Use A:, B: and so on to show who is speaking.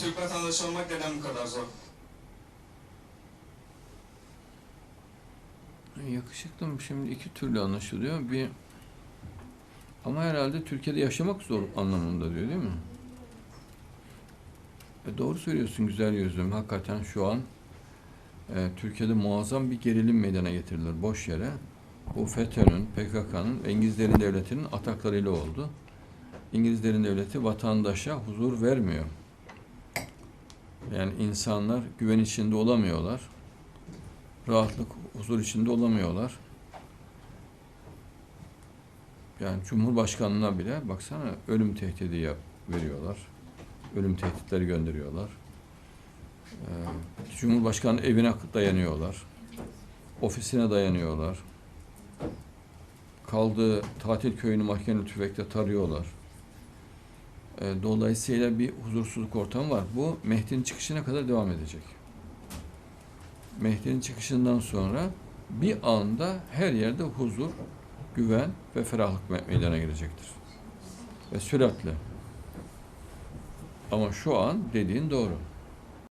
A: Türk vatandaşı olmak neden bu kadar zor?
B: Yakışıklı mı? Şimdi iki türlü anlaşılıyor. Bir ama herhalde Türkiye'de yaşamak zor anlamında diyor değil mi? E doğru söylüyorsun güzel yüzüm. Hakikaten şu an e, Türkiye'de muazzam bir gerilim meydana getirilir boş yere. Bu FETÖ'nün, PKK'nın İngilizlerin devletinin ataklarıyla oldu. İngilizlerin devleti vatandaşa huzur vermiyor. Yani insanlar güven içinde olamıyorlar. Rahatlık, huzur içinde olamıyorlar. Yani Cumhurbaşkanına bile baksana ölüm tehdidi yap, veriyorlar. Ölüm tehditleri gönderiyorlar. Ee, Cumhurbaşkanı evine dayanıyorlar. Ofisine dayanıyorlar. Kaldığı tatil köyünü mahkeme tüfekle tarıyorlar. Ee, dolayısıyla bir huzursuzluk ortamı var. Bu Mehdi'nin çıkışına kadar devam edecek. Mehdi'nin çıkışından sonra bir anda her yerde huzur, güven ve ferahlık me- meydana gelecektir. Ve süratle. Ama şu an dediğin doğru.